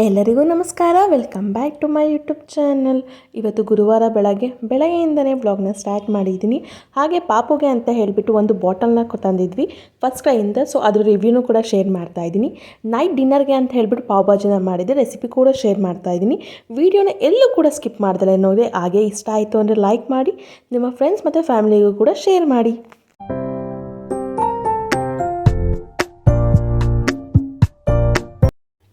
ಎಲ್ಲರಿಗೂ ನಮಸ್ಕಾರ. Welcome back to my YouTube channel ಇವತ್ತು ಗುರುವಾರ ಬೆಳಗ್ಗೆ, ಬೆಳಗ್ಗೆಯಿಂದನೇ ಬ್ಲಾಗ್ನ ಸ್ಟಾರ್ಟ್ ಮಾಡಿದ್ದೀನಿ. ಹಾಗೆ ಪಾಪುಗೆ ಅಂತ ಹೇಳಿಬಿಟ್ಟು ಒಂದು ಬಾಟಲ್ನ ತಂದಿದ್ವಿ ಫಸ್ಟ್ ಕೈಯಿಂದ ಸೊ ಅದ್ರ ರಿವ್ಯೂನು ಕೂಡ ಶೇರ್ ಮಾಡ್ತಾ ಇದ್ದೀನಿ. ನೈಟ್ ಡಿನ್ನರ್ಗೆ ಅಂತ ಹೇಳಿಬಿಟ್ಟು ಪಾವ್ ಭಾಜಿನ ಮಾಡಿದೆ ರೆಸಿಪಿ ಕೂಡ ಶೇರ್ ಮಾಡ್ತಾ ಇದ್ದೀನಿ. ವಿಡಿಯೋನ ಎಲ್ಲೂ ಕೂಡ ಸ್ಕಿಪ್ ಮಾಡ್ದಲ್ಲ ನೋಡಿ ಹಾಗೆ ಇಷ್ಟ ಆಯಿತು ಅಂದರೆ ಲೈಕ್ ಮಾಡಿ, ನಿಮ್ಮ ಫ್ರೆಂಡ್ಸ್ ಮತ್ತು ಫ್ಯಾಮಿಲಿಗೂ ಕೂಡ ಶೇರ್ ಮಾಡಿ.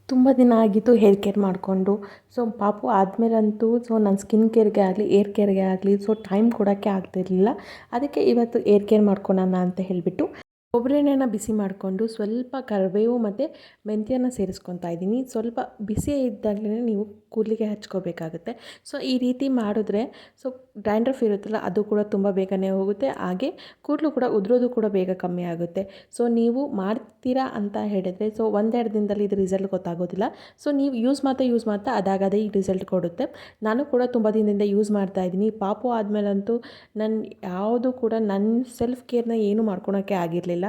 ತುಂಬ ದಿನ ಆಗಿತ್ತು ಹೇರ್ ಕೇರ್ ಮಾಡಿಕೊಂಡು. ಸೊ ಪಾಪು ಆದಮೇಲಂತೂ ಸೊ ನನ್ನ ಸ್ಕಿನ್ ಕೇರ್ಗೆ ಆಗಲಿ ಏರ್ ಕೇರ್ಗೆ ಆಗಲಿ ಸೊ ಟೈಮ್ ಕೊಡೋಕ್ಕೆ ಆಗ್ತಿರಲಿಲ್ಲ. ಅದಕ್ಕೆ ಇವತ್ತು ಏರ್ ಕೇರ್ ಮಾಡ್ಕೊಳೋಣ ಅಂತ ಹೇಳಿಬಿಟ್ಟು ಕೊಬ್ಬರಿ ಎಣ್ಣೆನ ಬಿಸಿ ಮಾಡಿಕೊಂಡು ಸ್ವಲ್ಪ ಕರಿಬೇವು ಮತ್ತು ಮೆಂತ್ಯನ ಸೇರಿಸ್ಕೊತಾ ಇದ್ದೀನಿ. ಸ್ವಲ್ಪ ಬಿಸಿ ಇದ್ದಾಗಲೇ ನೀವು ಕೂದಲಿಗೆ ಹಚ್ಕೋಬೇಕಾಗುತ್ತೆ. ಸೊ ಈ ರೀತಿ ಮಾಡಿದ್ರೆ ಸೊ ಡ್ಯಾಂಡ್ರಫ್ ಇರುತ್ತಲ್ಲ, ಅದು ಕೂಡ ತುಂಬ ಬೇಗನೆ ಹೋಗುತ್ತೆ. ಹಾಗೆ ಕೂದಲು ಕೂಡ ಉದುರೋದು ಕೂಡ ಬೇಗ ಕಮ್ಮಿ ಆಗುತ್ತೆ. ಸೊ ನೀವು ಮಾಡ್ತೀರಾ ಅಂತ ಹೇಳಿದರೆ ಸೊ ಒಂದೆರಡು ದಿನದಲ್ಲಿ ಇದು ರಿಸಲ್ಟ್ ಗೊತ್ತಾಗೋದಿಲ್ಲ. ಸೊ ನೀವು ಯೂಸ್ ಮಾಡ್ತಾ ಯೂಸ್ ಮಾಡ್ತಾ ಅದಾಗದೇ ಈ ರಿಸಲ್ಟ್ ಕೊಡುತ್ತೆ. ನಾನು ಕೂಡ ತುಂಬ ದಿನದಿಂದ ಯೂಸ್ ಮಾಡ್ತಾ ಇದ್ದೀನಿ. ಪಾಪು ಆದಮೇಲಂತೂ ನನ್ನ ಯಾವುದು ಕೂಡ ನನ್ನ ಸೆಲ್ಫ್ ಕೇರ್ನ ಏನು ಮಾಡ್ಕೊಳೋಕ್ಕೆ ಆಗಿರಲಿಲ್ಲ.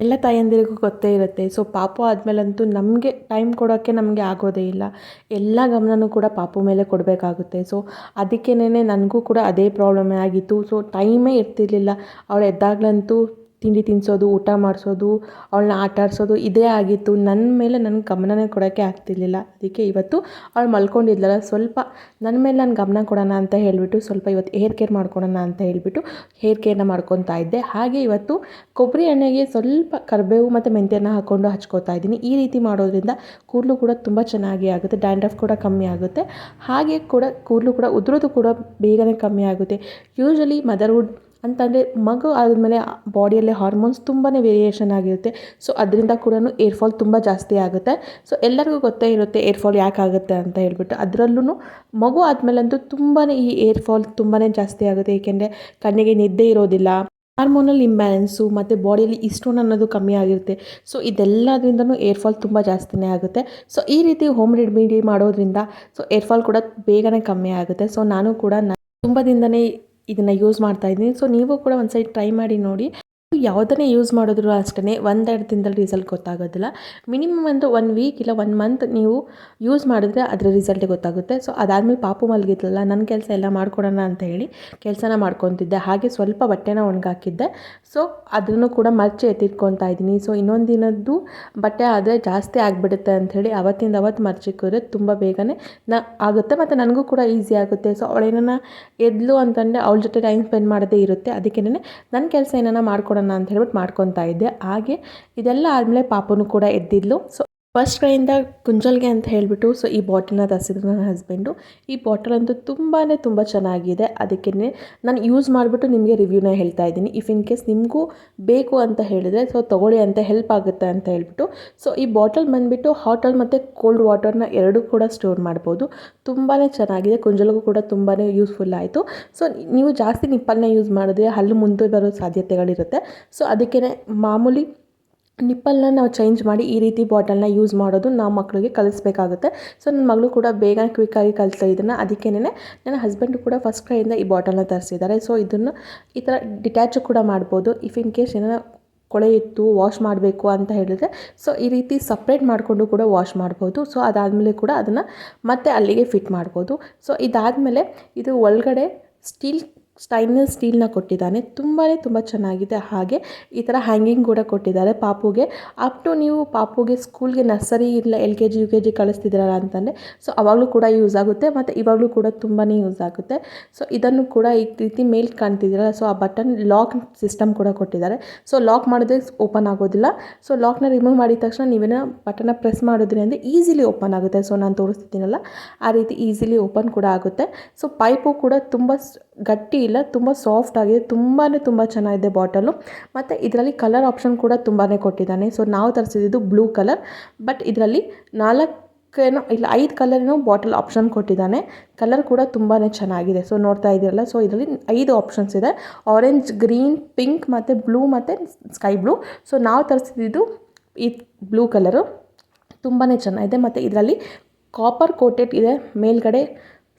ಎಲ್ಲ ತಾಯಂದಿರಿಗೂ ಗೊತ್ತೇ ಇರುತ್ತೆ. ಸೊ ಪಾಪು ಆದಮೇಲಂತೂ ನಮಗೆ ಟೈಮ್ ಕೊಡೋಕ್ಕೆ ನಮಗೆ ಆಗೋದೇ ಇಲ್ಲ. ಎಲ್ಲ ಗಮನನೂ ಕೂಡ ಪಾಪು ಮೇಲೆ ಕೊಡಬೇಕಾಗುತ್ತೆ. ಸೊ ಅದಕ್ಕೇನೆ ನನಗೂ ಕೂಡ ಅದೇ ಪ್ರಾಬ್ಲಮ್ಮೇ ಆಗಿತ್ತು. ಸೊ ಟೈಮೇ ಇರ್ತಿರ್ಲಿಲ್ಲ. ಅವಳು ಎದ್ದಾಗ್ಲಂತೂ ತಿಂಡಿ ತಿನ್ನಿಸೋದು ಊಟ ಮಾಡಿಸೋದು, ಅವಳನ್ನ ಆಟ ಆಡಿಸೋದು ಇದೇ ಆಗಿತ್ತು. ನನ್ನ ಮೇಲೆ ನನ್ನ ಗಮನನೇ ಕೊಡೋಕ್ಕೆ ಆಗ್ತಿರ್ಲಿಲ್ಲ. ಅದಕ್ಕೆ ಇವತ್ತು ಅವಳು ಮಲ್ಕೊಂಡಿದ್ಲಲ್ಲ, ಸ್ವಲ್ಪ ನನ್ನ ಮೇಲೆ ನಾನು ಗಮನ ಕೊಡೋಣ ಅಂತ ಹೇಳಿಬಿಟ್ಟು, ಸ್ವಲ್ಪ ಇವತ್ತು ಹೇರ್ ಕೇರ್ ಮಾಡ್ಕೊಳೋಣ ಅಂತ ಹೇಳಿಬಿಟ್ಟು ಹೇರ್ ಕೇರ್ನ ಮಾಡ್ಕೊತಾ ಇದ್ದೆ. ಹಾಗೆ ಇವತ್ತು ಕೊಬ್ಬರಿ ಎಣ್ಣೆಗೆ ಸ್ವಲ್ಪ ಕರಿಬೇವು ಮತ್ತು ಮೆಂತ್ಯನ ಹಾಕ್ಕೊಂಡು ಹಚ್ಕೋತಾ ಇದ್ದೀನಿ. ಈ ರೀತಿ ಮಾಡೋದ್ರಿಂದ ಕೂದಲು ಕೂಡ ತುಂಬ ಚೆನ್ನಾಗಿ ಆಗುತ್ತೆ. ಡ್ಯಾಂಡ್ರಫ್ ಕೂಡ ಕಮ್ಮಿ ಆಗುತ್ತೆ. ಹಾಗೆ ಕೂಡ ಕೂದಲು ಕೂಡ ಉದುರೋದು ಕೂಡ ಬೇಗನೆ ಕಮ್ಮಿ ಆಗುತ್ತೆ. ಯೂಶ್ವಲಿ ಮದರ್ಹುಡ್ ಅಂತಂದರೆ ಮಗು ಆದಮೇಲೆ ಬಾಡಿಯಲ್ಲಿ ಹಾರ್ಮೋನ್ಸ್ ತುಂಬಾ ವೇರಿಯೇಷನ್ ಆಗಿರುತ್ತೆ. ಸೊ ಅದರಿಂದ ಕೂಡ ಏರ್ ಫಾಲ್ ತುಂಬ ಜಾಸ್ತಿ ಆಗುತ್ತೆ. ಸೊ ಎಲ್ಲರಿಗೂ ಗೊತ್ತೇ ಇರುತ್ತೆ ಏರ್ ಫಾಲ್ ಯಾಕೆ ಆಗುತ್ತೆ ಅಂತ ಹೇಳ್ಬಿಟ್ಟು. ಅದರಲ್ಲೂ ಮಗು ಆದಮೇಲಂತೂ ತುಂಬಾ ಈ ಏರ್ ಫಾಲ್ ತುಂಬಾ ಜಾಸ್ತಿ ಆಗುತ್ತೆ. ಏಕೆಂದರೆ ಕಣ್ಣಿಗೆ ನಿದ್ದೆ ಇರೋದಿಲ್ಲ ಹಾರ್ಮೋನಲ್ ಇಂಬ್ಯಾಲೆನ್ಸು ಮತ್ತು ಬಾಡಿಯಲ್ಲಿ ಇಸ್ಟ್ರೋನ್ ಅನ್ನೋದು ಕಮ್ಮಿ ಆಗಿರುತ್ತೆ. ಸೊ ಇದೆಲ್ಲದ್ರಿಂದನೂ ಏರ್ ಫಾಲ್ ತುಂಬ ಜಾಸ್ತಿನೇ ಆಗುತ್ತೆ. ಸೊ ಈ ರೀತಿ ಹೋಮ್ ರೆಮಿಡಿ ಮಾಡೋದ್ರಿಂದ ಸೊ ಏರ್ ಫಾಲ್ ಕೂಡ ಬೇಗನೆ ಕಮ್ಮಿ ಆಗುತ್ತೆ. ಸೊ ನಾನು ಕೂಡ ತುಂಬ ದಿನದನೇ ಇದನ್ನು ಯೂಸ್ ಮಾಡ್ತಾ ಇದ್ದೀನಿ. ಸೊ ನೀವು ಕೂಡ ಒಂದು ಸೈಡ್ ಟ್ರೈ ಮಾಡಿ ನೋಡಿ. ಯಾವುದನ್ನೇ ಯೂಸ್ ಮಾಡಿದ್ರು ಅಷ್ಟೇ ಒಂದೆರಡು ದಿನದಲ್ಲಿ ರಿಸಲ್ಟ್ ಗೊತ್ತಾಗೋದಿಲ್ಲ. ಮಿನಿಮಮ್ ಒಂದು ಒನ್ ವೀಕ್ ಇಲ್ಲ ಒನ್ ಮಂತ್ ನೀವು ಯೂಸ್ ಮಾಡಿದ್ರೆ ಅದರ ರಿಸಲ್ಟ್ ಗೊತ್ತಾಗುತ್ತೆ. ಸೊ ಅದಾದಮೇಲೆ ಪಾಪು ಮಲಗಿದ್ಲಲ್ಲ ನನ್ನ ಕೆಲಸ ಎಲ್ಲ ಮಾಡ್ಕೊಡೋಣ ಅಂತ ಹೇಳಿ ಕೆಲಸನ ಮಾಡ್ಕೊತಿದ್ದೆ. ಹಾಗೆ ಸ್ವಲ್ಪ ಬಟ್ಟೆನ ಒಣಗಾಕಿದ್ದೆ. ಸೊ ಅದನ್ನು ಕೂಡ ಮರ್ಚಿ ಎತ್ತಿಟ್ಕೊತಾ ಇದ್ದೀನಿ. ಸೊ ಇನ್ನೊಂದು ದಿನದ್ದು ಬಟ್ಟೆ ಆದರೆ ಜಾಸ್ತಿ ಆಗಿಬಿಡುತ್ತೆ ಅಂಥೇಳಿ ಅವತ್ತಿಂದ ಅವತ್ತು ಮರ್ಚಿಕ್ಕಿದ್ರೆ ತುಂಬ ಬೇಗನೆ ನ ಆಗುತ್ತೆ ಮತ್ತು ನನಗೂ ಕೂಡ ಈಸಿ ಆಗುತ್ತೆ. ಸೊ ಅವಳೇನ ಎದ್ಲು ಅಂತಂದರೆ ಅವಳ ಜೊತೆ ಟೈಮ್ ಸ್ಪೆಂಡ್ ಮಾಡೋದೇ ಇರುತ್ತೆ. ಅದಕ್ಕೇ ನನ್ನ ಕೆಲಸ ಏನಾನ ಮಾಡ್ಕೊಡೋಣ ಅಂತ ಹೇಳ್ಬಿಟ್ಟು ಮಾಡ್ಕೊತಾ ಇದ್ದೆ. ಹಾಗೆ ಇದೆಲ್ಲ ಆದಮೇಲೆ ಪಾಪನು ಕೂಡ ಎದ್ದಿದ್ಲು. ಸೊ ಫಸ್ಟ್ ಟ್ರೈಯಿಂದ ಕುಂಜಲ್ಗೆ ಅಂತ ಹೇಳಿಬಿಟ್ಟು ಸೊ ಈ ಬಾಟಲ್ನ ತರಿಸಿದ್ರು ನನ್ನ ಹಸ್ಬೆಂಡು ಈ ಬಾಟಲ್ ಅಂತೂ ತುಂಬಾ ತುಂಬ ಚೆನ್ನಾಗಿದೆ. ಅದಕ್ಕೆ ನಾನು ಯೂಸ್ ಮಾಡಿಬಿಟ್ಟು ನಿಮಗೆ ರಿವ್ಯೂನ ಹೇಳ್ತಾ ಇದ್ದೀನಿ. ಇಫ್ ಇನ್ ಕೇಸ್ ನಿಮಗೂ ಬೇಕು ಅಂತ ಹೇಳಿದರೆ ಸೊ ತೊಗೊಳ್ಳಿ ಅಂತ ಹೆಲ್ಪ್ ಆಗುತ್ತೆ ಅಂತ ಹೇಳ್ಬಿಟ್ಟು ಸೊ ಈ ಬಾಟಲ್ ಬಂದುಬಿಟ್ಟು ಹಾಟಲ್ ಮತ್ತು ಕೋಲ್ಡ್ ವಾಟರ್ನ ಎರಡೂ ಕೂಡ ಸ್ಟೋರ್ ಮಾಡ್ಬೋದು. ತುಂಬಾ ಚೆನ್ನಾಗಿದೆ. ಕುಂಜಲ್ಗೂ ಕೂಡ ತುಂಬಾ ಯೂಸ್ಫುಲ್ ಆಯಿತು. ಸೊ ನೀವು ಜಾಸ್ತಿ ನಿಪ್ಪಲ್ನ ಯೂಸ್ ಮಾಡಿದ್ರೆ ಹಲ್ಲು ಮುಂದೆ ಬರೋ ಸಾಧ್ಯತೆಗಳಿರುತ್ತೆ. ಸೊ ಅದಕ್ಕೇ ಮಾಮೂಲಿ ನಿಪ್ಪಲ್ನ ನಾವು ಚೇಂಜ್ ಮಾಡಿ ಈ ರೀತಿ ಬಾಟಲ್ನ ಯೂಸ್ ಮಾಡೋದು ನಾವು ಮಕ್ಕಳಿಗೆ ಕಲಿಸ್ಬೇಕಾಗುತ್ತೆ. ಸೊ, ನನ್ನ ಮಗಳು ಕೂಡ ಬೇಗ ಕ್ವಿಕ್ಕಾಗಿ ಕಲಿತಾ ಇದನ್ನು ಅದಕ್ಕೇನೆ ನನ್ನ ಹಸ್ಬೆಂಡು ಕೂಡ ಫಸ್ಟ್ ಕೈಯಿಂದ ಈ ಬಾಟಲ್ನ ತರಿಸಿದ್ದಾರೆ. ಸೊ, ಇದನ್ನು ಈ ಥರ ಡಿಟ್ಯಾಚು ಕೂಡ ಮಾಡ್ಬೋದು. ಇಫ್ ಇನ್ ಕೇಸ್ ಏನಾರ ಕೊಳೆ ಇತ್ತು, ವಾಶ್ ಮಾಡಬೇಕು ಅಂತ ಹೇಳಿದ್ರೆ, ಸೊ, ಈ ರೀತಿ ಸಪ್ರೇಟ್ ಮಾಡಿಕೊಂಡು ಕೂಡ ವಾಶ್ ಮಾಡ್ಬೋದು. ಸೊ, ಅದಾದಮೇಲೆ ಕೂಡ ಅದನ್ನು ಮತ್ತೆ ಅಲ್ಲಿಗೆ ಫಿಟ್ ಮಾಡ್ಬೋದು. ಸೊ, ಇದಾದಮೇಲೆ ಇದು ಒಳಗಡೆ ಸ್ಟೀಲ್ ಸ್ಟೈನ್ಲೆಸ್ ಸ್ಟೀಲ್ನ ಕೊಟ್ಟಿದ್ದಾನೆ. ತುಂಬಾ ತುಂಬ ಚೆನ್ನಾಗಿದೆ. ಹಾಗೆ ಈ ಥರ ಹ್ಯಾಂಗಿಂಗ್ ಕೂಡ ಕೊಟ್ಟಿದ್ದಾರೆ ಪಾಪುಗೆ. ಅಪ್ ಟು ನೀವು ಪಾಪುಗೆ ಸ್ಕೂಲ್ಗೆ ನರ್ಸರಿ ಇಲ್ಲ L K G, U K G ಕಳಿಸ್ತಿದ್ದೀರಲ್ಲ ಅಂತಂದರೆ, ಸೊ ಅವಾಗಲೂ ಕೂಡ ಯೂಸ್ ಆಗುತ್ತೆ ಮತ್ತು ಇವಾಗಲೂ ಕೂಡ ತುಂಬಾ ಯೂಸ್ ಆಗುತ್ತೆ. ಸೊ ಇದನ್ನು ಕೂಡ ಈ ರೀತಿ ಮೇಲ್ ಕಾಣ್ತಿದ್ದೀರಲ್ಲ, ಸೊ ಆ ಬಟನ್ ಲಾಕ್ ಸಿಸ್ಟಮ್ ಕೂಡ ಕೊಟ್ಟಿದ್ದಾರೆ. ಸೊ ಲಾಕ್ ಮಾಡಿದ್ರೆ ಓಪನ್ ಆಗೋದಿಲ್ಲ. ಸೊ ಲಾಕ್ನ ರಿಮೂವ್ ಮಾಡಿದ ತಕ್ಷಣ ನೀವೇನೋ ಬಟನ್ನ ಪ್ರೆಸ್ ಮಾಡಿದ್ರಿ ಅಂದರೆ ಈಸಿಲಿ ಓಪನ್ ಆಗುತ್ತೆ. ಸೊ ನಾನು ತೋರಿಸ್ತಿದ್ದೀನಲ್ಲ, ಆ ರೀತಿ ಈಸಿಲಿ ಓಪನ್ ಕೂಡ ಆಗುತ್ತೆ. ಸೊ ಪೈಪು ಕೂಡ ತುಂಬ ಗಟ್ಟಿ ಇಲ್ಲ, ತುಂಬ ಸಾಫ್ಟ್ ಆಗಿದೆ ತುಂಬಾ ತುಂಬ ಚೆನ್ನಾಗಿದೆ ಬಾಟಲು. ಮತ್ತು ಇದರಲ್ಲಿ ಕಲರ್ ಆಪ್ಷನ್ ಕೂಡ ತುಂಬಾ ಕೊಟ್ಟಿದ್ದಾನೆ. ಸೊ ನಾವು ತರಿಸಿದ್ದು ಬ್ಲೂ ಕಲರ್ ಬಟ್ ಇದರಲ್ಲಿ ನಾಲ್ಕೇನೋ, ಇಲ್ಲ, ಐದು ಕಲರೇನೋ ಬಾಟಲ್ ಆಪ್ಷನ್ ಕೊಟ್ಟಿದ್ದಾನೆ. ಕಲರ್ ಕೂಡ ತುಂಬಾ ಚೆನ್ನಾಗಿದೆ. ಸೊ ನೋಡ್ತಾ ಇದ್ದೀರಲ್ಲ ಸೊ ಇದರಲ್ಲಿ ಐದು ಆಪ್ಷನ್ಸ್ ಇದೆ. ಆರೆಂಜ್ ಗ್ರೀನ್ ಪಿಂಕ್ ಮತ್ತು ಬ್ಲೂ ಮತ್ತು ಸ್ಕೈ ಬ್ಲೂ ಸೊ ನಾವು ತರಿಸಿದ್ದು ಈ ಬ್ಲೂ ಕಲರು ತುಂಬಾ ಚೆನ್ನಾಗಿದೆ. ಮತ್ತು ಇದರಲ್ಲಿ ಕಾಪರ್ ಕೋಟೆಡ್ ಇದೆ, ಮೇಲ್ಗಡೆ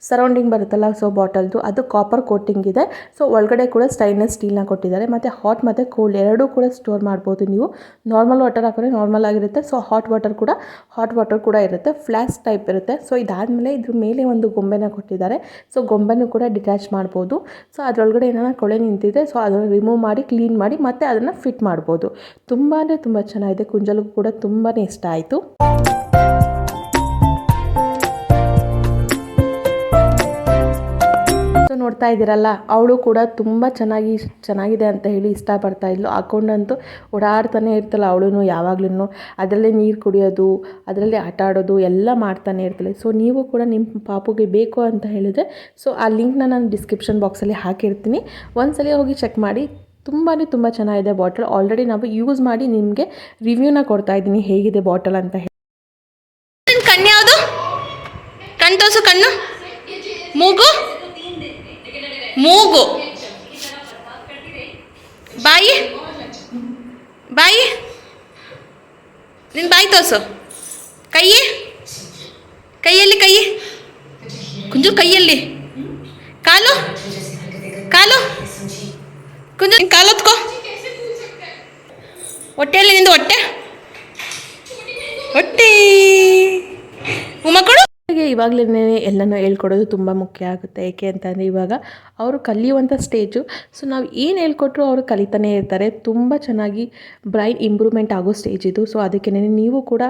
ಸರೌಂಡಿಂಗ್ ಬರುತ್ತಲ್ಲ ಸೊ ಬಾಟಲ್ದು ಅದು ಕಾಪರ್ ಕೋಟಿಂಗ್ ಇದೆ. ಸೊ ಒಳಗಡೆ ಕೂಡ ಸ್ಟೈನ್ಲೆಸ್ ಸ್ಟೀಲ್ನ ಕೊಟ್ಟಿದ್ದಾರೆ. ಮತ್ತು ಹಾಟ್ ಮತ್ತು ಕೂಲ್ ಎರಡೂ ಕೂಡ ಸ್ಟೋರ್ ಮಾಡ್ಬೋದು ನೀವು. ನಾರ್ಮಲ್ ವಾಟರ್ ಹಾಕಿದ್ರೆ ನಾರ್ಮಲ್ ಆಗಿರುತ್ತೆ. ಸೊ ಹಾಟ್ ವಾಟರ್ ಕೂಡ ಹಾಟ್ ವಾಟರ್ ಕೂಡ ಇರುತ್ತೆ. ಫ್ಲಾಸ್ ಟೈಪ್ ಇರುತ್ತೆ. ಸೊ ಇದಾದಮೇಲೆ ಇದ್ರ ಮೇಲೆ ಒಂದು ಗೊಂಬೆನ ಕೊಟ್ಟಿದ್ದಾರೆ. ಸೊ ಗೊಂಬೆನೂ ಕೂಡ ಡಿಟ್ಯಾಚ್ ಮಾಡ್ಬೋದು. ಸೊ ಅದರೊಳಗಡೆ ಏನಾರ ಕೊಳೆ ನಿಂತಿದೆ ಸೊ ಅದನ್ನು ರಿಮೂವ್ ಮಾಡಿ ಕ್ಲೀನ್ ಮಾಡಿ, ಮತ್ತೆ ಅದನ್ನು ಫಿಟ್ ಮಾಡ್ಬೋದು. ತುಂಬ ಅಂದರೆ ತುಂಬ ಚೆನ್ನಾಗಿದೆ. ಕುಂಜಲ್ಗೂ ಕೂಡ ತುಂಬಾ ಇಷ್ಟ ಆಯಿತು. ನೋಡ್ತಾ ಇದ್ದೀರಲ್ಲ, ಅವಳು ಕೂಡ ತುಂಬ ಚೆನ್ನಾಗಿ ಚೆನ್ನಾಗಿದೆ ಅಂತ ಹೇಳಿ ಇಷ್ಟಪಡ್ತಾ ಇದ್ಲು. ಹಾಕೊಂಡಂತೂ ಓಡಾಡ್ತಾನೆ ಇರ್ತಲ್ಲ ಅವಳು ಯಾವಾಗ್ಲೂ ಅದರಲ್ಲೇ ನೀರು ಕುಡಿಯೋದು, ಅದರಲ್ಲೇ ಆಟ ಆಡೋದು, ಎಲ್ಲ ಮಾಡ್ತಾನೆ ಇರ್ತಾಳೆ. ಸೊ ನೀವು ಕೂಡ ನಿಮ್ಮ ಪಾಪುಗೆ ಬೇಕು ಅಂತ ಹೇಳಿದರೆ ಸೊ ಆ ಲಿಂಕ್ನ ನಾನು ಡಿಸ್ಕ್ರಿಪ್ಷನ್ ಬಾಕ್ಸಲ್ಲಿ ಹಾಕಿರ್ತೀನಿ. ಒಂದ್ಸಲ ಹೋಗಿ ಚೆಕ್ ಮಾಡಿ ತುಂಬಾ ತುಂಬ ಚೆನ್ನಾಗಿದೆ ಬಾಟಲ್ ಆಲ್ರೆಡಿ ನಾವು ಯೂಸ್ ಮಾಡಿ ನಿಮಗೆ ರಿವ್ಯೂನ ಕೊಡ್ತಾ ಇದ್ದೀನಿ, ಹೇಗಿದೆ ಬಾಟಲ್ ಅಂತ ಹೇಳಿ ನಿನ್ ಕಣ್ಣು ಯಾವುದು ಕಣ್ಣು ತೋರ್ಸು ಕಣ್ಣು ಮೂಗು ಮೂಗು. ಬಾಯಿ. ಬಾಯಿ. ನಿನ್ನ ಬಾಯಿ ತೋರ್ಸು. ಕೈ. ಕೈಯಲ್ಲಿ ಕೈ. ಕುಂಜು ಕೈಯಲ್ಲಿ. ಕಾಲು. ಕಾಲು. ಕುಂಜು ಕಾಲು ಹೊತ್ಕೋ. ಹೊಟ್ಟೆಯಲ್ಲಿ ನಿಂದು ಹೊಟ್ಟೆ. ಹೊಟ್ಟೆ. ಮಕ್ಕಳು ಅವರಿಗೆ ಇವಾಗಲೇ ಎಲ್ಲನೂ ಹೇಳ್ಕೊಡೋದು ತುಂಬ ಮುಖ್ಯ ಆಗುತ್ತೆ. ಏಕೆ ಅಂತಂದರೆ ಇವಾಗ ಅವರು ಕಲಿಯುವಂಥ ಸ್ಟೇಜು ಸೊ ನಾವು ಏನು ಹೇಳ್ಕೊಟ್ರು ಅವರು ಕಲಿತಾನೇ ಇರ್ತಾರೆ. ತುಂಬ ಚೆನ್ನಾಗಿ ಬ್ರೈನ್ ಇಂಪ್ರೂವ್ಮೆಂಟ್ ಆಗೋ ಸ್ಟೇಜ್ ಇದು. ಸೊ ಅದಕ್ಕೆ ನೀವು ಕೂಡ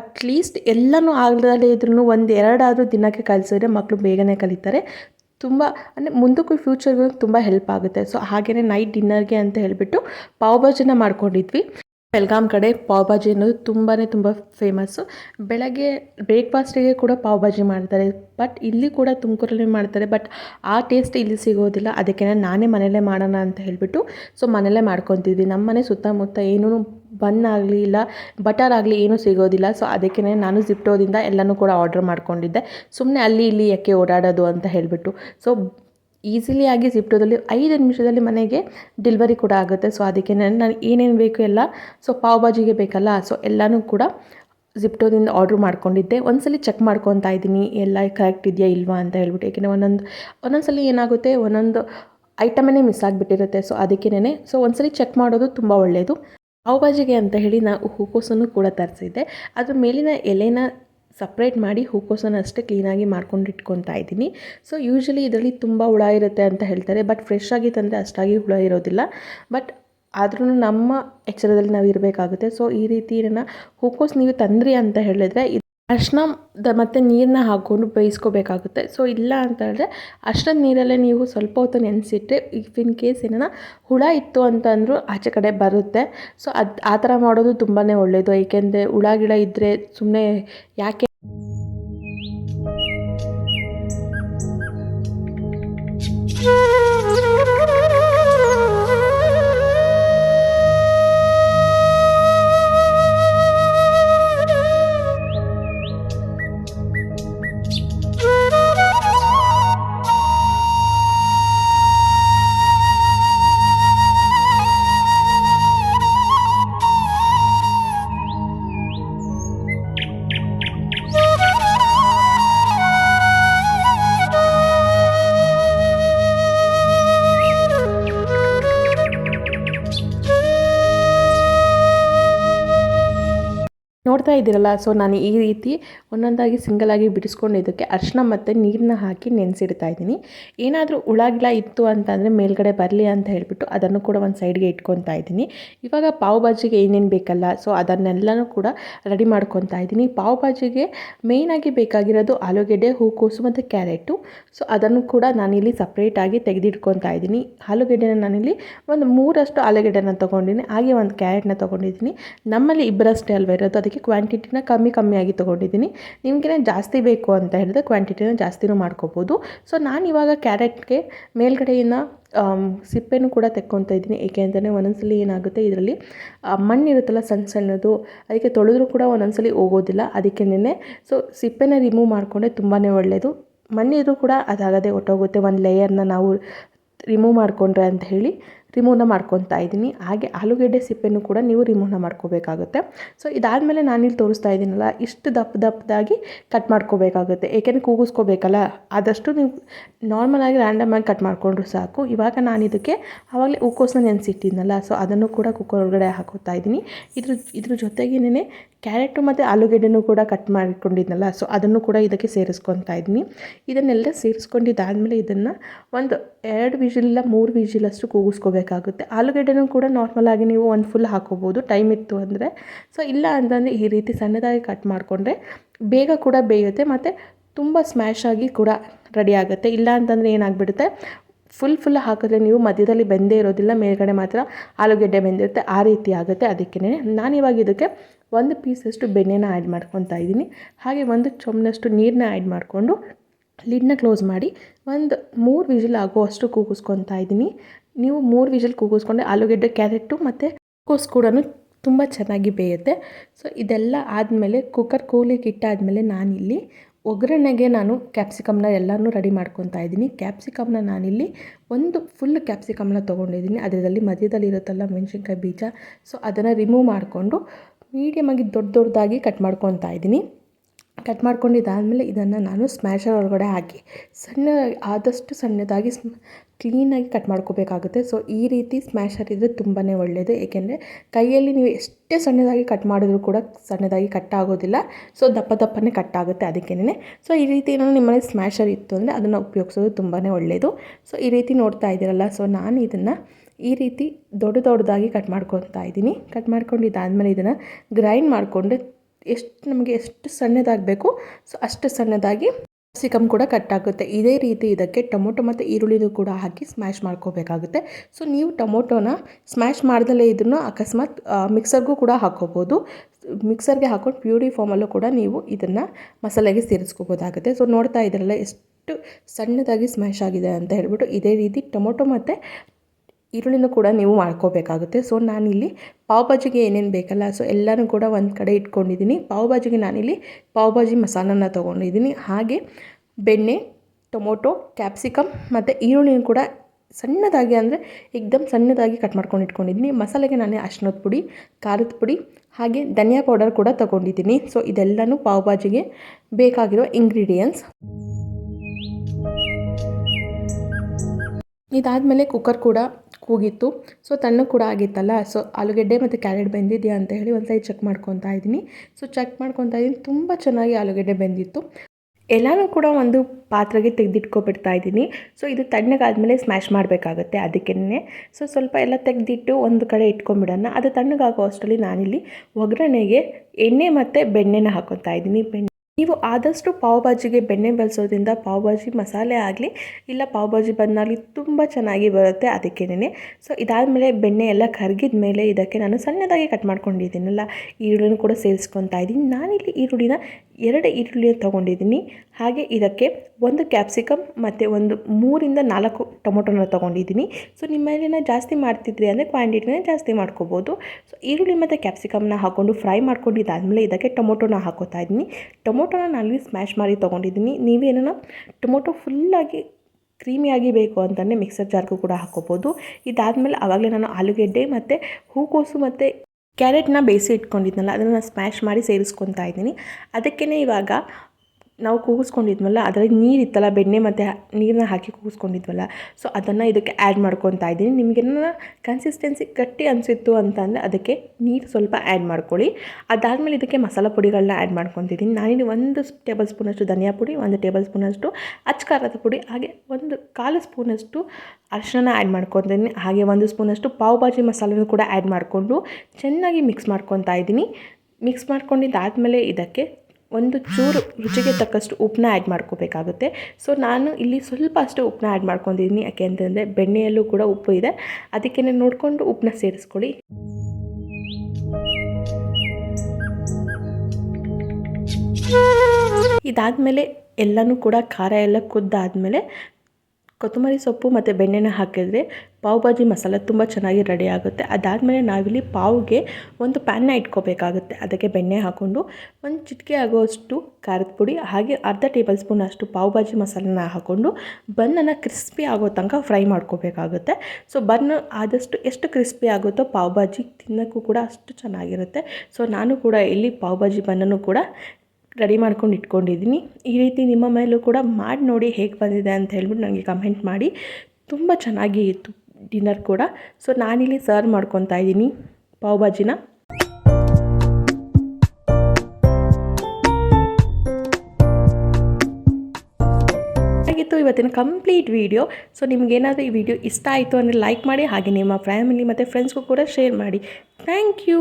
ಅಟ್ಲೀಸ್ಟ್ ಎಲ್ಲನೂ ಆಗದಲ್ಲೇ ಇದ್ರೂ ಒಂದು ಎರಡಾದರೂ ದಿನಕ್ಕೆ ಕಲಿಸಿದ್ರೆ ಮಕ್ಕಳು ಬೇಗನೆ ಕಲಿತಾರೆ. ತುಂಬ ಅಂದರೆ ಮುಂದಕ್ಕೂ ಫ್ಯೂಚರ್ಗೂ ತುಂಬ ಹೆಲ್ಪ್ ಆಗುತ್ತೆ. ಸೊ ಹಾಗೆಯೇ ನೈಟ್ ಡಿನ್ನರ್ಗೆ ಅಂತ ಹೇಳಿಬಿಟ್ಟು ಪಾವ್ ಭಾಜಿನ ಮಾಡ್ಕೊಂಡಿದ್ವಿ. ಬೆಲ್ಗಾಮ್ ಕಡೆ ಪಾವ್ ಭಾಜಿ ಅನ್ನೋದು ತುಂಬಾ ತುಂಬ ಫೇಮಸ್ಸು ಬೆಳಗ್ಗೆ ಬ್ರೇಕ್ಫಾಸ್ಟಿಗೆ ಕೂಡ ಪಾವ್ ಭಾಜಿ ಮಾಡ್ತಾರೆ. ಬಟ್ ಇಲ್ಲಿ ಕೂಡ ತುಮಕೂರಲ್ಲಿ ಮಾಡ್ತಾರೆ. ಬಟ್ ಆ ಟೇಸ್ಟ್ ಇಲ್ಲಿ ಸಿಗೋದಿಲ್ಲ. ಅದಕ್ಕೆ ನಾನೇ ಮನೆಯಲ್ಲೇ ಮಾಡೋಣ ಅಂತ ಹೇಳಿಬಿಟ್ಟು ಸೊ ಮನೆಯಲ್ಲೇ ಮಾಡ್ಕೊತಿದ್ವಿ. ನಮ್ಮ ಮನೆ ಸುತ್ತಮುತ್ತ ಏನೂ ಬನ್ ಆಗಲಿ ಇಲ್ಲ ಬಟರ್ ಆಗಲಿ ಏನೂ ಸಿಗೋದಿಲ್ಲ. ಸೊ ಅದಕ್ಕೆ ನಾನು ಜಿಪ್ಟೋದಿಂದ ಎಲ್ಲನೂ ಕೂಡ ಆರ್ಡ್ರ್ ಮಾಡ್ಕೊಂಡಿದ್ದೆ. ಸುಮ್ಮನೆ ಅಲ್ಲಿ ಇಲ್ಲಿ ಯಾಕೆ ಓಡಾಡೋದು ಅಂತ ಹೇಳಿಬಿಟ್ಟು. ಸೊ ಈಸಿಲಿ ಆಗಿ ಜಿಪ್ಟೋದಲ್ಲಿ ಐದು ನಿಮಿಷದಲ್ಲಿ ಮನೆಗೆ ಡೆಲಿವರಿ ಕೂಡ ಆಗುತ್ತೆ. ಸೊ ಅದಕ್ಕೆ ನಾನು ಏನೇನು ಬೇಕು ಎಲ್ಲ ಸೊ ಪಾವ್ ಬಾಜಿಗೆ ಬೇಕಲ್ಲ ಸೊ ಎಲ್ಲನೂ ಕೂಡ ಜಿಪ್ಟೋದಿಂದ ಆರ್ಡ್ರ್ ಮಾಡ್ಕೊಂಡಿದ್ದೆ. ಒಂದ್ಸಲಿ ಚೆಕ್ ಮಾಡ್ಕೊತಾ ಇದ್ದೀನಿ, ಎಲ್ಲ ಕರೆಕ್ಟ್ ಇದೆಯಾ ಇಲ್ವಾ ಅಂತ ಹೇಳ್ಬಿಟ್ಟು. ಏಕೆಂದರೆ ಒಂದೊಂದು, ಒಂದೊಂದ್ಸಲಿ ಸಲ ಏನಾಗುತ್ತೆ, ಒಂದೊಂದು ಐಟಮೇ ಮಿಸ್ ಆಗಿಬಿಟ್ಟಿರುತ್ತೆ. ಸೊ ಅದಕ್ಕೇನೆ ಸೊ ಒಂದ್ಸಲಿ ಚೆಕ್ ಮಾಡೋದು ತುಂಬ ಒಳ್ಳೆಯದು ಪಾವ್ ಬಾಜಿಗೆ ಅಂತ ಹೇಳಿ ನಾವು ಹೂಕೋಸನ್ನು ಕೂಡ ತರಿಸಿದ್ದೆ. ಅದ್ರ ಮೇಲಿನ ಎಲೆನ ಸಪ್ರೇಟ್ ಮಾಡಿ ಹೂಕೋಸನ್ನು ಅಷ್ಟೇ ಕ್ಲೀನಾಗಿ ಮಾಡ್ಕೊಂಡು ಇಟ್ಕೊತಾ ಇದ್ದೀನಿ. ಸೊ ಯೂಶ್ವಲಿ ಇದರಲ್ಲಿ ತುಂಬ ಹುಳ ಇರುತ್ತೆ ಅಂತ ಹೇಳ್ತಾರೆ ಬಟ್ ಫ್ರೆಶ್ ಆಗಿ ತಂದರೆ ಅಷ್ಟಾಗಿ ಹುಳ ಇರೋದಿಲ್ಲ. ಬಟ್ ಆದ್ರೂ ನಮ್ಮ ಎಚ್ಚರದಲ್ಲಿ ನಾವು ಇರಬೇಕಾಗುತ್ತೆ. ಸೊ ಈ ರೀತಿ ಇದನ್ನು ಹೂಕೋಸ್ ನೀವು ತಂದ್ರಿ ಅಂತ ಹೇಳಿದ್ರೆ ಅರ್ಶಿನ ದ ಮತ್ತು ನೀರನ್ನ ಹಾಕ್ಕೊಂಡು ಬೇಯಿಸ್ಕೋಬೇಕಾಗುತ್ತೆ. ಸೊ ಇಲ್ಲ ಅಂತ ಹೇಳಿದ್ರೆ ನೀರಲ್ಲೇ ನೀವು ಸ್ವಲ್ಪ ಹೊತ್ತು ನೆನೆಸಿಟ್ಟರೆ ಇಫ್ ಇನ್ ಕೇಸ್ ಏನಾನ ಹುಳ ಇತ್ತು ಅಂತಂದರೂ ಆಚೆ ಕಡೆ ಬರುತ್ತೆ. ಸೊ ಅದು ಆ ಥರ ಮಾಡೋದು ತುಂಬಾ ಒಳ್ಳೆಯದು ಏಕೆಂದರೆ ಹುಳ ಗಿಡ ಇದ್ದರೆ ಸುಮ್ಮನೆ ಯಾಕೆ ನೋಡ್ತಾ ಇದ್ದೀರಲ್ಲ ಸೊ ನಾನು ಈ ರೀತಿ ಒಂದೊಂದಾಗಿ ಸಿಂಗಲಾಗಿ ಬಿಡಿಸ್ಕೊಂಡು ಇದಕ್ಕೆ ಅರಿಶಿನ ಮತ್ತು ನೀರನ್ನ ಹಾಕಿ ನೆನೆಸಿಡ್ತಾ ಇದ್ದೀನಿ. ಏನಾದರೂ ಗಿಳ ಇತ್ತು ಅಂತಂದರೆ ಮೇಲ್ಗಡೆ ಬರಲಿ ಅಂತ ಹೇಳಿಬಿಟ್ಟು ಅದನ್ನು ಕೂಡ ಒಂದು ಸೈಡ್ಗೆ ಇಟ್ಕೊತಾ ಇದ್ದೀನಿ. ಇವಾಗ ಪಾವ್ ಬಾಜಿಗೆ ಏನೇನು ಬೇಕಲ್ಲ ಸೊ ಅದನ್ನೆಲ್ಲನೂ ಕೂಡ ರೆಡಿ ಮಾಡ್ಕೊತಾ ಇದ್ದೀನಿ. ಪಾವ್ ಬಾಜಿಗೆ ಮೇಯ್ನಾಗಿ ಬೇಕಾಗಿರೋದು ಆಲೂಗೆಡ್ಡೆ ಹೂಕೋಸು ಮತ್ತು ಕ್ಯಾರೆಟು. ಸೊ ಅದನ್ನು ಕೂಡ ನಾನಿಲ್ಲಿ ಸಪ್ರೇಟಾಗಿ ತೆಗೆದಿಟ್ಕೊತಾ ಇದ್ದೀನಿ. ಆಲೂಗೆಡ್ಡೆನ ನಾನಿಲ್ಲಿ ಒಂದು ಮೂರಷ್ಟು ಆಲೂಗೆಡ್ಡೆನ ತೊಗೊಂಡಿದ್ದೀನಿ ಹಾಗೆ ಒಂದು ಕ್ಯಾರೆಟ್ನ ತೊಗೊಂಡಿದ್ದೀನಿ. ನಮ್ಮಲ್ಲಿ ಇಬ್ಬರಷ್ಟೇ ಅಲ್ವ ಇರೋದು, ಅದಕ್ಕೆ ಕ್ವಾಂಟಿಟಿನ ಕಮ್ಮಿ ಕಮ್ಮಿಯಾಗಿ ತೊಗೊಂಡಿದ್ದೀನಿ. ನಿಮಗೇನೆ ಜಾಸ್ತಿ ಬೇಕು ಅಂತ ಹೇಳಿದ್ರೆ ಕ್ವಾಂಟಿಟಿನ ಜಾಸ್ತಿನೂ ಮಾಡ್ಕೋಬೋದು. ಸೊ ನಾನು ಇವಾಗ ಕ್ಯಾರೆಟ್ಗೆ ಮೇಲ್ಗಡೆಯಿಂದ ಸಿಪ್ಪೆನೂ ಕೂಡ ತೆಕ್ಕೊತಾ ಇದ್ದೀನಿ. ಏಕೆ ಅಂತಲೇ ಒಂದೊಂದ್ಸಲ ಏನಾಗುತ್ತೆ, ಇದರಲ್ಲಿ ಮಣ್ಣಿರುತ್ತಲ್ಲ ಸಣ್ಣ ಸಣ್ಣದು ಅದಕ್ಕೆ ತೊಳೆದ್ರೂ ಕೂಡ ಒಂದೊಂದ್ಸಲಿ ಹೋಗೋದಿಲ್ಲ. ಅದಕ್ಕೇನೆ ಸೊ ಸಿಪ್ಪೆನ ರಿಮೂವ್ ಮಾಡಿಕೊಂಡೆ ತುಂಬಾ ಒಳ್ಳೆಯದು ಮಣ್ಣಿದ್ರೂ ಕೂಡ ಅದಾಗದೆ ಹೊಟ್ಟೋಗುತ್ತೆ ಒಂದು ಲೇಯರ್ನ ನಾವು ರಿಮೂವ್ ಮಾಡಿಕೊಂಡ್ರೆ ಅಂತ ಹೇಳಿ. ರಿಮೂವ್ನ ಮಾಡ್ಕೊತಾ ಇದ್ದೀನಿ. ಹಾಗೆ ಆಲೂಗೆಡ್ಡೆ ಸಿಪ್ಪೆನೂ ಕೂಡ ನೀವು ರಿಮೂವ್ನ ಮಾಡ್ಕೋಬೇಕಾಗುತ್ತೆ. ಸೊ ಇದಾದಮೇಲೆ ನಾನಿಲ್ಲಿ ತೋರಿಸ್ತಾ ಇದ್ದೀನಲ್ಲ, ಇಷ್ಟು ದಪ್ಪ ದಪ್ಪದಾಗಿ ಕಟ್ ಮಾಡ್ಕೋಬೇಕಾಗುತ್ತೆ. ಏಕೆಂದರೆ ಕೂಗಿಸ್ಕೋಬೇಕಲ್ಲ, ಆದಷ್ಟು ನೀವು ನಾರ್ಮಲಾಗಿ ರ್ಯಾಂಡಮಾಗಿ ಕಟ್ ಮಾಡಿಕೊಂಡ್ರು ಸಾಕು. ಇವಾಗ ನಾನು ಇದಕ್ಕೆ ಆವಾಗಲೇ ಹೂಕೋಸನ್ನ ನೆನೆಸಿಟ್ಟಿದ್ನಲ್ಲ ಸೊ ಅದನ್ನು ಕೂಡ ಕುಕ್ಕರ್ ಒಳಗಡೆ ಹಾಕೋತಾ ಇದ್ದೀನಿ. ಇದ್ರ ಇದ್ರ ಜೊತೆಗೇನೆ ಕ್ಯಾರೆಟು ಮತ್ತು ಆಲೂಗೆಡ್ಡೆನೂ ಕೂಡ ಕಟ್ ಮಾಡಿಕೊಂಡಿದ್ನಲ್ಲ ಸೊ ಅದನ್ನು ಕೂಡ ಇದಕ್ಕೆ ಸೇರಿಸ್ಕೊತಾ ಇದ್ದೀನಿ. ಇದನ್ನೆಲ್ಲ ಸೇರಿಸ್ಕೊಂಡಿದ್ದಾದಮೇಲೆ ಇದನ್ನು ಒಂದು ಎರಡು ವಿಜಿಲಿಲ್ಲ ಮೂರು ವಿಜಿಲಷ್ಟು ಕೂಗಿಸ್ಕೋಬೇಕಾಗುತ್ತೆ ಆಲೂಗಡ್ಡೆನೂ ಕೂಡ ನಾರ್ಮಲಾಗಿ ನೀವು ಒಂದು ಫುಲ್ ಹಾಕೋಬೋದು. ಟೈಮ್ ಇತ್ತು ಅಂದರೆ. ಸೊ ಇಲ್ಲ ಅಂತಂದರೆ ಈ ರೀತಿ ಸಣ್ಣದಾಗಿ ಕಟ್ ಮಾಡಿಕೊಂಡ್ರೆ ಬೇಗ ಕೂಡ ಬೇಯುತ್ತೆ ಮತ್ತು ತುಂಬ ಸ್ಮ್ಯಾಶ್ ಆಗಿ ಕೂಡ ರೆಡಿ ಆಗುತ್ತೆ. ಇಲ್ಲ ಅಂತಂದರೆ ಏನಾಗ್ಬಿಡುತ್ತೆ? ಫುಲ್ ಫುಲ್ ಹಾಕಿದ್ರೆ ನೀವು ಮಧ್ಯದಲ್ಲಿ ಬೆಂದೇ ಇರೋದಿಲ್ಲ. ಮೇಲ್ಗಡೆ ಮಾತ್ರ ಆಲೂಗೆಡ್ಡೆ ಬೆಂದಿರುತ್ತೆ. ಆ ರೀತಿ ಆಗುತ್ತೆ. ಅದಕ್ಕೇ ನಾನು ಇವಾಗ ಇದಕ್ಕೆ ಒಂದು ಪೀಸಷ್ಟು ಬೆಣ್ಣೆನ ಆ್ಯಡ್ ಮಾಡ್ಕೊತಾ ಇದ್ದೀನಿ. ಹಾಗೆ ಒಂದು ಚೊಮ್ಮನಷ್ಟು ನೀರನ್ನ ಆ್ಯಡ್ ಮಾಡಿಕೊಂಡು ಲಿಡ್ನ ಕ್ಲೋಸ್ ಮಾಡಿ ಒಂದು ಮೂರು ವಿಜಿಲ್ ಅಷ್ಟು ಕೂಗಿಸ್ಕೊತಾ ಇದ್ದೀನಿ. ನೀವು ಮೂರು ವಿಜಲ್ ಕೂಗಿಸ್ಕೊಂಡ್ರೆ ಆಲೂಗೆಡ್ಡೆ, ಕ್ಯಾರೆಟು ಮತ್ತು ಕೋಸು ಕೂಡ ತುಂಬ ಚೆನ್ನಾಗಿ ಬೇಯುತ್ತೆ. ಸೊ ಇದೆಲ್ಲ ಆದಮೇಲೆ ಕುಕ್ಕರ್ ಕೂಲಿಗೆ ಇಟ್ಟಾದಮೇಲೆ ನಾನಿಲ್ಲಿ ಒಗ್ಗರಣೆಗೆ ನಾನು ಕ್ಯಾಪ್ಸಿಕಮ್ನ ಎಲ್ಲನೂ ರೆಡಿ ಮಾಡ್ಕೊತಾ ಇದ್ದೀನಿ. ಕ್ಯಾಪ್ಸಿಕಮ್ನ ನಾನಿಲ್ಲಿ ಒಂದು ಫುಲ್ ಕ್ಯಾಪ್ಸಿಕಮ್ನ ತೊಗೊಂಡಿದ್ದೀನಿ. ಅದರಲ್ಲಿ ಮಧ್ಯದಲ್ಲಿ ಇರುತ್ತಲ್ಲ ಮೆಣಸಿನ್ಕಾಯಿ ಬೀಜ ಸೊ ಅದನ್ನು ರಿಮೂವ್ ಮಾಡಿಕೊಂಡು ಮೀಡಿಯಮಾಗಿ ದೊಡ್ಡ ದೊಡ್ಡದಾಗಿ ಕಟ್ ಮಾಡ್ಕೊತಾ ಇದ್ದೀನಿ. ಕಟ್ ಮಾಡ್ಕೊಂಡಿದ್ದಾದಮೇಲೆ ಇದನ್ನು ನಾನು ಸ್ಮ್ಯಾಶರ್ ಒಳಗಡೆ ಹಾಕಿ ಸಣ್ಣ, ಆದಷ್ಟು ಸಣ್ಣದಾಗಿ ಸ್ಮ್ ಕ್ಲೀನಾಗಿ ಕಟ್ ಮಾಡ್ಕೋಬೇಕಾಗುತ್ತೆ. ಸೊ ಈ ರೀತಿ ಸ್ಮ್ಯಾಶರ್ ಇದ್ದರೆ ತುಂಬಾ ಒಳ್ಳೆಯದು ಏಕೆಂದರೆ ಕೈಯಲ್ಲಿ ನೀವು ಎಷ್ಟೇ ಸಣ್ಣದಾಗಿ ಕಟ್ ಮಾಡಿದ್ರು ಕೂಡ ಸಣ್ಣದಾಗಿ ಕಟ್ ಆಗೋದಿಲ್ಲ. ಸೊ ದಪ್ಪ ದಪ್ಪನೇ ಕಟ್ ಆಗುತ್ತೆ ಅದಕ್ಕೇನೆ. ಸೊ ಈ ರೀತಿ ಏನಾದ್ರು ನಿಮ್ಮಲ್ಲಿ ಸ್ಮ್ಯಾಷರ್ ಇತ್ತು ಅಂದರೆ ಅದನ್ನು ಉಪಯೋಗಿಸೋದು ತುಂಬಾ ಒಳ್ಳೆಯದು ಸೊ ಈ ರೀತಿ ನೋಡ್ತಾ ಇದ್ದೀರಲ್ಲ. ಸೊ ನಾನು ಇದನ್ನು ಈ ರೀತಿ ದೊಡ್ಡ ದೊಡ್ಡದಾಗಿ ಕಟ್ ಮಾಡ್ಕೊತಾ ಇದ್ದೀನಿ. ಕಟ್ ಮಾಡ್ಕೊಂಡಿದ್ದಾದಮೇಲೆ ಇದನ್ನು ಗ್ರೈಂಡ್ ಮಾಡಿಕೊಂಡ್ರೆ ಎಷ್ಟು ನಮಗೆ ಎಷ್ಟು ಸಣ್ಣದಾಗಬೇಕು ಸೊ ಅಷ್ಟು ಸಣ್ಣದಾಗಿ ಕ್ಯಾಪ್ಸಿಕಮ್ ಕೂಡ ಕಟ್ ಆಗುತ್ತೆ. ಇದೇ ರೀತಿ ಇದಕ್ಕೆ ಟೊಮೊಟೊ ಮತ್ತು ಈರುಳ್ಳಿದು ಕೂಡ ಹಾಕಿ ಸ್ಮ್ಯಾಶ್ ಮಾಡ್ಕೋಬೇಕಾಗುತ್ತೆ. ಸೊ ನೀವು ಟೊಮೊಟೊನ ಸ್ಮ್ಯಾಶ್ ಮಾಡ್ದಲೇ ಇದನ್ನು ಅಕಸ್ಮಾತ್ ಮಿಕ್ಸರ್ಗೂ ಕೂಡ ಹಾಕೋಬೋದು. ಮಿಕ್ಸರ್ಗೆ ಹಾಕೊಂಡು ಪ್ಯೂರಿ ಫಾರ್ಮಲ್ಲೂ ಕೂಡ ನೀವು ಇದನ್ನು ಮಸಾಲೆಗೆ ಸೇರಿಸ್ಕೋಬೋದಾಗುತ್ತೆ. ಸೊ ನೋಡ್ತಾ ಇದ್ರಲ್ಲ ಎಷ್ಟು ಸಣ್ಣದಾಗಿ ಸ್ಮ್ಯಾಶ್ ಆಗಿದೆ ಅಂತ ಹೇಳ್ಬಿಟ್ಟು ಇದೇ ರೀತಿ ಟೊಮೊಟೊ ಮತ್ತು ಈರುಳ್ಳಿನೂ ಕೂಡ ನೀವು ಮಾಡ್ಕೋಬೇಕಾಗುತ್ತೆ. ಸೊ ನಾನಿಲ್ಲಿ ಪಾವ್ ಭಾಜಿಗೆ ಏನೇನು ಬೇಕಲ್ಲ ಸೊ ಎಲ್ಲನೂ ಕೂಡ ಒಂದು ಕಡೆ ಇಟ್ಕೊಂಡಿದ್ದೀನಿ ಪಾವ್ ಭಾಜಿಗೆ ನಾನಿಲ್ಲಿ ಪಾವ್ ಬಾಜಿ ಮಸಾಲನ ತೊಗೊಂಡಿದ್ದೀನಿ ಹಾಗೆ ಬೆಣ್ಣೆ, ಟೊಮೊಟೊ, ಕ್ಯಾಪ್ಸಿಕಮ್ ಮತ್ತು ಈರುಳ್ಳಿನೂ ಕೂಡ ಸಣ್ಣದಾಗಿ ಅಂದರೆ ಏಕ್ದಮ್ ಸಣ್ಣದಾಗಿ ಕಟ್ ಮಾಡ್ಕೊಂಡು ಇಟ್ಕೊಂಡಿದ್ದೀನಿ ಮಸಾಲೆಗೆ ನಾನು ಅಶ್ನದ ಪುಡಿ, ಖಾರದ ಪುಡಿ, ಹಾಗೆ ಧನಿಯಾ ಪೌಡರ್ ಕೂಡ ತೊಗೊಂಡಿದ್ದೀನಿ ಸೊ ಇದೆಲ್ಲನೂ ಪಾವ್ ಭಾಜಿಗೆ ಬೇಕಾಗಿರೋ ಇಂಗ್ರೀಡಿಯೆಂಟ್ಸ್ ಇದಾದಮೇಲೆ ಕುಕ್ಕರ್ ಕೂಡ ಕೂಗಿತ್ತು. ಸೊ ತಣ್ಣಗೆ ಕೂಡ ಆಗಿತ್ತಲ್ಲ. ಸೊ ಆಲೂಗೆಡ್ಡೆ ಮತ್ತು ಕ್ಯಾರೆಟ್ ಬೆಂದಿದೆಯಾ ಅಂತ ಹೇಳಿ ಒಂದು ಸೈಡ್ ಚೆಕ್ ಮಾಡ್ಕೊತಾ ಇದ್ದೀನಿ. ಸೊ ಚೆಕ್ ಮಾಡ್ಕೊತಾ ಇದ್ದೀನಿ. ತುಂಬ ಚೆನ್ನಾಗಿ ಆಲೂಗೆಡ್ಡೆ ಬೆಂದಿತ್ತು. ಎಲ್ಲನೂ ಕೂಡ ಒಂದು ಪಾತ್ರೆಗೆ ತೆಗೆದಿಟ್ಕೊಬಿಡ್ತಾ ಇದ್ದೀನಿ. ಸೊ ಇದು ತಣ್ಣಗಾದಮೇಲೆ ಸ್ಮ್ಯಾಶ್ ಮಾಡಬೇಕಾಗುತ್ತೆ ಅದಕ್ಕೇ ಸೊ ಸ್ವಲ್ಪ ಎಲ್ಲ ತೆಗೆದಿಟ್ಟು ಒಂದು ಕಡೆ ಇಟ್ಕೊಂಬಿಡೋಣ. ಅದು ತಣ್ಣಗಾಗೋ ಅಷ್ಟರಲ್ಲಿ ನಾನಿಲ್ಲಿ ಒಗ್ಗರಣೆಗೆ ಎಣ್ಣೆ ಮತ್ತು ಬೆಣ್ಣೆನ ಹಾಕೊತಾ ಇದ್ದೀನಿ. ಬೆಣ್ಣೆ ನೀವು ಆದಷ್ಟು ಪಾವ್ ಭಾಜಿಗೆ ಬೆಣ್ಣೆ ಬಳಸೋದ್ರಿಂದ ಪಾವ್ ಭಾಜಿ ಮಸಾಲೆ ಆಗಲಿ ಇಲ್ಲ ಪಾವ್ ಭಾಜಿ ಬನ್ನಾಗಲಿ ತುಂಬ ಚೆನ್ನಾಗಿ ಬರುತ್ತೆ ಅದಕ್ಕೇನೆ. ಸೊ, ಇದಾದಮೇಲೆ ಬೆಣ್ಣೆ ಎಲ್ಲ ಕರಗಿದ ಮೇಲೆ ಇದಕ್ಕೆ ನಾನು ಸಣ್ಣದಾಗಿ ಕಟ್ ಮಾಡ್ಕೊಂಡಿದ್ದೀನಲ್ಲ, ಈರುಳ್ಳಿನೂ ಕೂಡ ಸೇರಿಸ್ಕೊತಾ ಇದ್ದೀನಿ. ನಾನಿಲ್ಲಿ ಈರುಳ್ಳಿನ ಎರಡು ಈರುಳ್ಳಿ ತೊಗೊಂಡಿದ್ದೀನಿ. ಹಾಗೆ ಇದಕ್ಕೆ ಒಂದು ಕ್ಯಾಪ್ಸಿಕಮ್ ಮತ್ತು ಒಂದು ಮೂರಿಂದ ನಾಲ್ಕು ಟೊಮೊಟೊನ ತೊಗೊಂಡಿದ್ದೀನಿ. ಸೊ ನಿಮ್ಮ ಮೇಲಿನ ಜಾಸ್ತಿ ಮಾಡ್ತಿದ್ರಿ ಅಂದರೆ ಕ್ವಾಂಟಿಟಿನ ಜಾಸ್ತಿ ಮಾಡ್ಕೋಬೋದು. ಸೊ ಈರುಳ್ಳಿ ಮತ್ತು ಕ್ಯಾಪ್ಸಿಕಮ್ನ ಹಾಕ್ಕೊಂಡು ಫ್ರೈ ಮಾಡ್ಕೊಂಡಿದ್ದಾದಮೇಲೆ ಇದಕ್ಕೆ ಟೊಮೊಟೊನ ಹಾಕೋತಾ ಇದ್ದೀನಿ. ಟೊಮೊಟೊನ ನಾನು ಸ್ಮ್ಯಾಶ್ ಮಾಡಿ ತೊಗೊಂಡಿದ್ದೀನಿ. ನೀವೇನೋ ಟೊಮೊಟೊ ಫುಲ್ಲಾಗಿ ಕ್ರೀಮಿಯಾಗಿ ಬೇಕು ಅಂತಲೇ ಮಿಕ್ಸರ್ ಜಾರ್ಗೂ ಕೂಡ ಹಾಕೋಬೋದು. ಇದಾದಮೇಲೆ ಆವಾಗಲೇ ನಾನು ಆಲೂಗೆಡ್ಡೆ ಮತ್ತು ಹೂಕೋಸು ಮತ್ತು ಕ್ಯಾರೆಟ್ನ ಬೇಯಿಸಿ ಇಟ್ಕೊಂಡಿದ್ನಲ್ಲ ಅದನ್ನು ಸ್ಮ್ಯಾಶ್ ಮಾಡಿ ಸೇರಿಸ್ಕೊತಾ ಇದ್ದೀನಿ. ಅದಕ್ಕೇ ಇವಾಗ ನಾವು ಕೂಗಿಸ್ಕೊಂಡಿದ್ವಲ್ಲ, ಅದರಲ್ಲಿ ನೀರಿತ್ತಲ್ಲ ಬೆಣ್ಣೆ ಮತ್ತು ನೀರನ್ನ ಹಾಕಿ ಕೂಗಿಸ್ಕೊಂಡಿದ್ವಲ್ಲ. ಸೊ ಅದನ್ನು ಇದಕ್ಕೆ ಆ್ಯಡ್ ಮಾಡ್ಕೊತಾ ಇದ್ದೀನಿ. ನಿಮಗೇನ ಕನ್ಸಿಸ್ಟೆನ್ಸಿ ಗಟ್ಟಿ ಅನಿಸಿತ್ತು ಅಂತಂದರೆ ಅದಕ್ಕೆ ನೀರು ಸ್ವಲ್ಪ ಆ್ಯಡ್ ಮಾಡ್ಕೊಳ್ಳಿ. ಅದಾದಮೇಲೆ ಇದಕ್ಕೆ ಮಸಾಲ ಪುಡಿಗಳನ್ನ ಆ್ಯಡ್ ಮಾಡ್ಕೊತಿದ್ದೀನಿ ನಾನಿಲ್ಲಿ ಒಂದು ಟೇಬಲ್ ಸ್ಪೂನಷ್ಟು ಧನಿಯಾ ಪುಡಿ, ಒಂದು ಟೇಬಲ್ ಸ್ಪೂನಷ್ಟು ಅಚ್ಚಕಾರದ ಪುಡಿ, ಹಾಗೆ ಒಂದು ಕಾಲು ಸ್ಪೂನಷ್ಟು ಅರಿಶಿನ ಆ್ಯಡ್ ಮಾಡ್ಕೊತೀನಿ ಹಾಗೆ ಒಂದು ಸ್ಪೂನಷ್ಟು ಪಾವ್ ಭಾಜಿ ಮಸಾಲೆನೂ ಕೂಡ ಆ್ಯಡ್ ಮಾಡಿಕೊಂಡು ಚೆನ್ನಾಗಿ ಮಿಕ್ಸ್ ಮಾಡ್ಕೊತಾ ಇದ್ದೀನಿ. ಮಿಕ್ಸ್ ಮಾಡ್ಕೊಂಡಿದ್ದಾದಮೇಲೆ ಇದಕ್ಕೆ ಒಂದು ಚೂರು ರುಚಿಗೆ ತಕ್ಕಷ್ಟು ಉಪ್ಪನ್ನ ಆ್ಯಡ್ ಮಾಡ್ಕೋಬೇಕಾಗುತ್ತೆ. ಸೊ ನಾನು ಇಲ್ಲಿ ಸ್ವಲ್ಪ ಅಷ್ಟೇ ಉಪ್ಪನ್ನ ಆ್ಯಡ್ ಮಾಡ್ಕೊಂಡಿದ್ದೀನಿ. ಯಾಕೆ ಅಂತಂದರೆ ಬೆಣ್ಣೆಯಲ್ಲೂ ಕೂಡ ಉಪ್ಪು ಇದೆ. ಅದಕ್ಕೆ ನೋಡಿಕೊಂಡು ಉಪ್ಪನ್ನ ಸೇರಿಸ್ಕೊಳ್ಳಿ. ಇದಾದಮೇಲೆ ಎಲ್ಲನೂ ಕೂಡ ಖಾರ ಎಲ್ಲ ಕುದ್ದಾದಮೇಲೆ ಕೊತ್ತಂಬರಿ ಸೊಪ್ಪು ಮತ್ತು ಬೆಣ್ಣೆನ ಹಾಕಿದ್ರೆ ಪಾವ್ ಭಾಜಿ ಮಸಾಲ ತುಂಬ ಚೆನ್ನಾಗಿ ರೆಡಿ ಆಗುತ್ತೆ. ಅದಾದಮೇಲೆ ನಾವಿಲ್ಲಿ ಪಾವ್ಗೆ ಒಂದು ಪ್ಯಾನ್ನ ಇಟ್ಕೋಬೇಕಾಗುತ್ತೆ. ಅದಕ್ಕೆ ಬೆಣ್ಣೆ ಹಾಕ್ಕೊಂಡು ಒಂದು ಚಿಟಿಕೆ ಆಗೋಷ್ಟು ಖಾರದ ಪುಡಿ, ಹಾಗೆ ಅರ್ಧ ಟೇಬಲ್ ಸ್ಪೂನ್ ಅಷ್ಟು ಪಾವ್ ಭಾಜಿ ಮಸಾಲನ ಹಾಕ್ಕೊಂಡು ಬನ್ನನ್ನು ಕ್ರಿಸ್ಪಿ ಆಗೋ ತನಕ ಫ್ರೈ ಮಾಡ್ಕೋಬೇಕಾಗುತ್ತೆ. ಸೊ ಬನ್ ಆದಷ್ಟು ಎಷ್ಟು ಕ್ರಿಸ್ಪಿ ಆಗುತ್ತೋ ಪಾವ್ ಭಾಜಿ ತಿನ್ನೋಕ್ಕೂ ಕೂಡ ಅಷ್ಟು ಚೆನ್ನಾಗಿರುತ್ತೆ. ಸೊ ನಾನು ಕೂಡ ಇಲ್ಲಿ ಪಾವ್ ಭಾಜಿ ಬನ್ನನ್ನು ಕೂಡ ರೆಡಿ ಮಾಡ್ಕೊಂಡು ಇಟ್ಕೊಂಡಿದ್ದೀನಿ. ಈ ರೀತಿ ನಿಮ್ಮ ಮೇಲೂ ಕೂಡ ಮಾಡಿ ನೋಡಿ ಹೇಗೆ ಬಂದಿದೆ ಅಂತ ಹೇಳ್ಬಿಟ್ಟು ನನಗೆ ಕಮೆಂಟ್ ಮಾಡಿ. ತುಂಬ ಚೆನ್ನಾಗಿ ಇತ್ತು. ಡಿನ್ನರ್ ಕೂಡ. ಸೊ ನಾನಿಲ್ಲಿ ಸರ್ವ್ ಮಾಡ್ಕೊತಾ ಇದ್ದೀನಿ ಪಾವ್ ಭಾಜಿನ. ಆಗಿತ್ತು ಇವತ್ತಿನ ಕಂಪ್ಲೀಟ್ ವಿಡಿಯೋ ಸೊ ನಿಮಗೇನಾದರೂ ಈ ವಿಡಿಯೋ ಇಷ್ಟ ಆಯಿತು ಅಂದರೆ ಲೈಕ್ ಮಾಡಿ ಹಾಗೆ ನಿಮ್ಮ ಫ್ಯಾಮಿಲಿ ಮತ್ತು ಫ್ರೆಂಡ್ಸ್ಗೂ ಕೂಡ ಶೇರ್ ಮಾಡಿ. Thank you